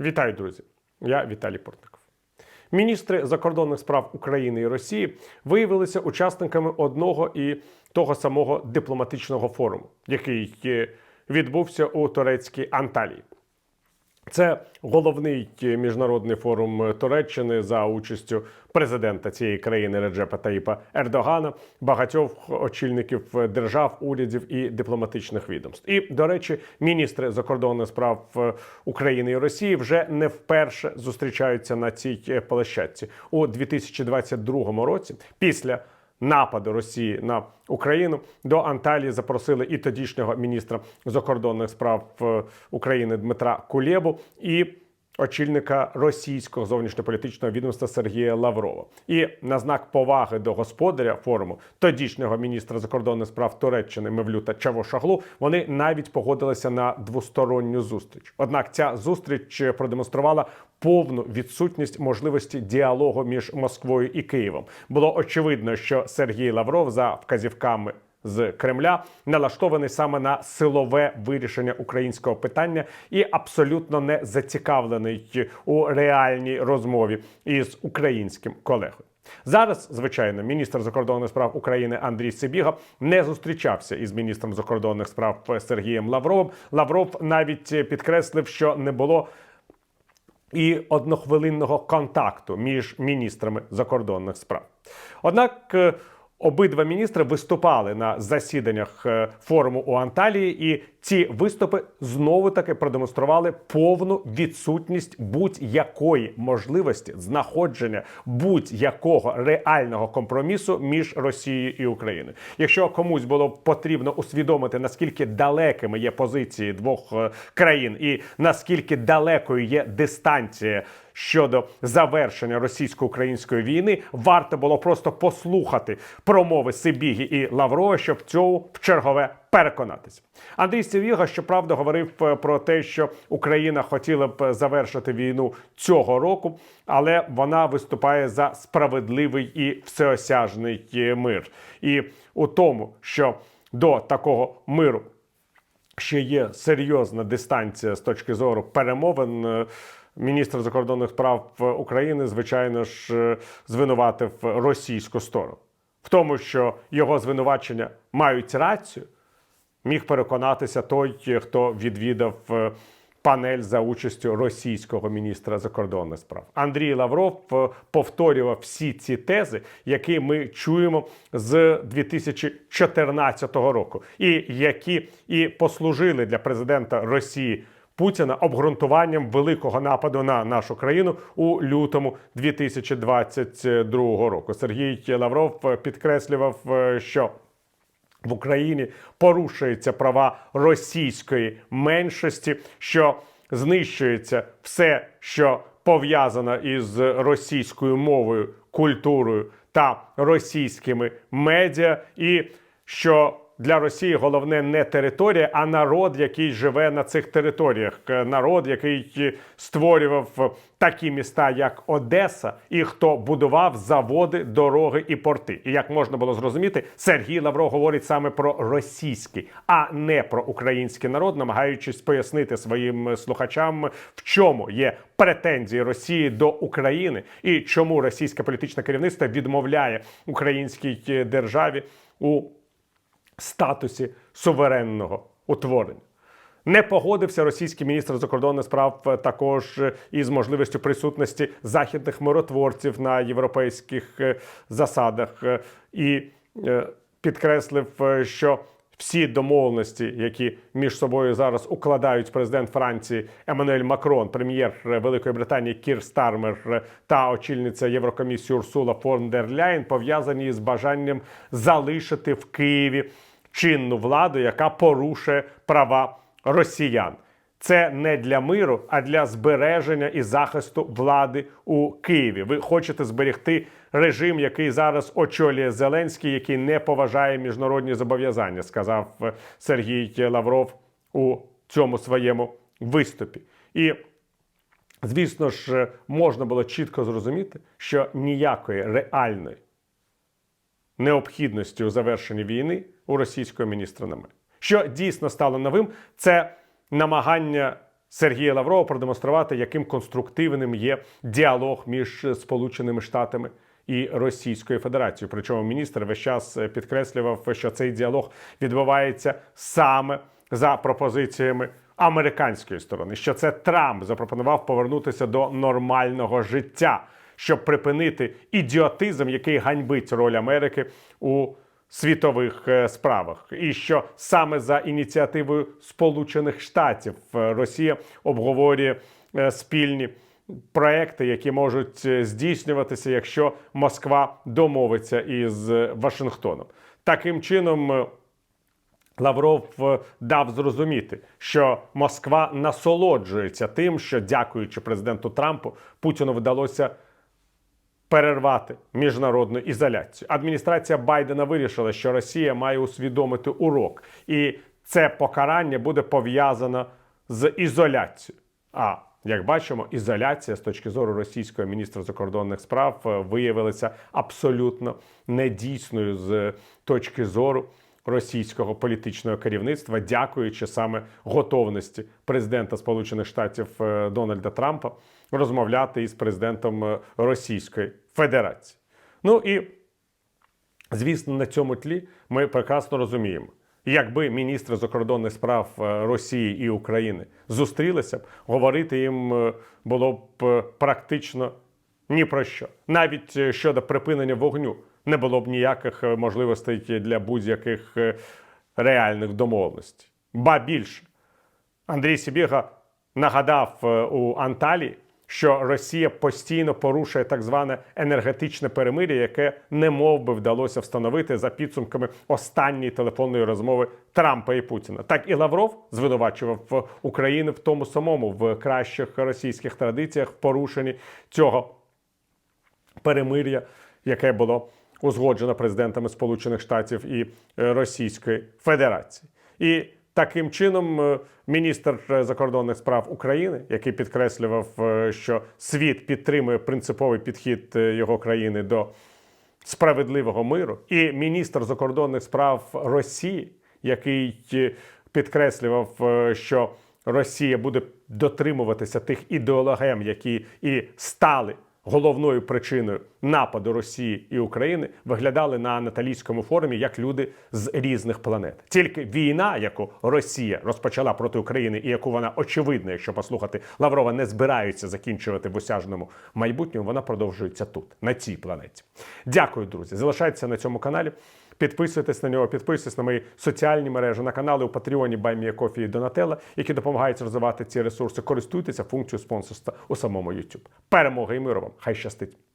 Вітаю, друзі! Я Віталій Портников. Міністри закордонних справ України і Росії виявилися учасниками одного і того самого дипломатичного форуму, який е, відбувся у турецькій Анталії. Це головний міжнародний форум Туреччини за участю президента цієї країни Реджепа Таїпа Ердогана, багатьох очільників держав, урядів і дипломатичних відомств. І до речі, міністри закордонних справ е, України і Росії вже не вперше зустрічаються на цій е, площадці у 2022 році. Після нападу Росії на Україну. До Анталії запросили і тодішнього міністра закордонних справ е, України Дмитра Кулєбу. І очільника російського зовнішньополітичного відомства Сергія Лаврова. І на знак поваги до господаря форуму, тодішнього міністра закордонних справ Туреччини Мевлюта Чавошаглу, вони навіть погодилися на двосторонню зустріч. Однак ця зустріч продемонструвала повну відсутність можливості діалогу між Москвою і Києвом. Було очевидно, що Сергій Лавров за вказівками з Кремля налаштований саме на силове вирішення українського питання і абсолютно не зацікавлений у реальній розмові із українським колегою. Зараз, звичайно, міністр закордонних справ України Андрій Сибіга не зустрічався із міністром закордонних справ Сергієм Лавровим. Лавров навіть підкреслив, що не було і однохвилинного контакту між міністрами закордонних справ. Однак е, обидва міністри виступали на засіданнях е, форуму у Анталії, і ці виступи знову таки продемонстрували повну відсутність будь-якої можливості знаходження будь-якого реального компромісу між Росією і Україною. Якщо комусь було потрібно усвідомити наскільки далекими є позиції двох е, країн, і наскільки далекою є дистанція щодо завершення російсько-української війни, варто було просто послухати промови Сибіги і Лаврова, щоб в цьому в чергове переконатися. Андрій Сівіга, щоправда, говорив е, про те, що Україна хотіла б завершити війну цього року, але вона виступає за справедливий і всеосяжний е, мир. І у тому, що до такого миру ще є серйозна дистанція з точки зору перемовин. Міністр закордонних справ України, звичайно ж, е, звинуватив російську сторону в тому, що його звинувачення мають рацію, міг переконатися той, хто відвідав е, панель за участю російського міністра закордонних справ. Андрій Лавров е, повторював всі ці тези, які ми чуємо з 2014 року, і які і послужили для президента Росії. Путіна обґрунтуванням великого нападу на нашу країну у лютому 2022 року. Сергій Лавров підкреслював, е, що в Україні порушуються права російської меншості, що знищується все, що пов'язано із російською мовою, культурою та російськими медіа, і що для Росії головне не територія, а народ, який живе на цих територіях. Е, Народ, який створював такі міста, як Одеса, і хто будував заводи, дороги і порти. І як можна було зрозуміти, Сергій Лавров говорить саме про російський, а не про український народ, намагаючись пояснити своїм слухачам, в чому є претензії Росії до України і чому російське політичне керівництво відмовляє українській державі у статусі суверенного утворення. Не погодився російський міністр закордонних справ е, також е, із можливістю присутності західних миротворців на європейських е, засадах і підкреслив, що всі домовленості, які між собою зараз укладають президент Франції Еммануель Макрон, прем'єр Великої Британії Кір Стармер та очільниця Єврокомісії Урсула фон дер Ляєн, пов'язані з бажанням залишити в Києві чинну владу, яка порушує права росіян. Це не для миру, а для збереження і захисту влади у Києві. Ви хочете зберегти режим, який зараз очолює Зеленський, який не поважає міжнародні зобов'язання, сказав е, Сергій Лавров у цьому своєму виступі. І звісно ж, можна було чітко зрозуміти, що ніякої реальної необхідності у завершенні війни у російського міністра немає. Що дійсно стало новим, це намагання Сергія Лаврова продемонструвати, яким конструктивним є діалог між Сполученими Штатами і Російською Федерацією. Причому міністр весь час підкреслював, що цей діалог відбувається саме за пропозиціями американської сторони, що це Трамп запропонував повернутися до нормального життя, щоб припинити ідіотизм, який ганьбить роль Америки у світових е, справах, і що саме за ініціативою Сполучених Штатів е, Росія обговорює е, спільні проекти, які можуть здійснюватися, якщо Москва домовиться із Вашингтоном. Таким чином. Лавров дав зрозуміти, що Москва насолоджується тим, що, дякуючи президенту Трампу, Путіну вдалося перервати міжнародну ізоляцію. Адміністрація Байдена вирішила, що Росія має усвідомити урок, і це покарання буде пов'язано з ізоляцією. А як бачимо, ізоляція з точки зору російського міністра закордонних справ е, виявилася абсолютно недійсною з точки зору російського політичного керівництва, дякуючи саме готовності президента Сполучених Штатів е, Дональда Трампа розмовляти із президентом е, Російської Федерації. Ну і Звісно, на цьому тлі ми прекрасно розуміємо, якби міністри закордонних справ е, Росії і України зустрілися б, говорити їм е, було б практично ні про що. Навіть щодо припинення вогню не було б ніяких можливостей для будь-яких реальних домовленостей. Ба більше, Андрій Сібіга нагадав у Анталії, що Росія постійно порушує так зване енергетичне перемир'я, яке не мов би вдалося встановити за підсумками останньої телефонної розмови Трампа і Путіна. Так і Лавров звинувачував Україну в тому самому в кращих російських традиціях в порушенні цього перемир'я, яке було узгоджено президентами Сполучених Штатів і е, Російської Федерації. І таким чином е, міністр е, закордонних справ України, який підкреслював, е, що світ підтримує принциповий підхід його країни до справедливого миру, і міністр закордонних справ Росії, який підкреслював, що Росія буде дотримуватися тих ідеологем, які і стали головною причиною нападу Росії і України, виглядали на Наталійському форумі як люди з різних планет. Тільки війна, яку Росія розпочала проти України, і яку вона очевидно, якщо послухати Лаврова, не збираються закінчувати в осяжному майбутньому, вона продовжується тут, на цій планеті. Дякую, друзі. Залишайтеся на цьому каналі. Підписуйтесь на нього, підписуйтесь на мої соціальні мережі, на канали у Патреоні Баймія Кофі і Донателла, які допомагають розвивати ці ресурси. Користуйтеся функцією спонсорства у самому YouTube. Перемоги і миру вам! Хай щастить!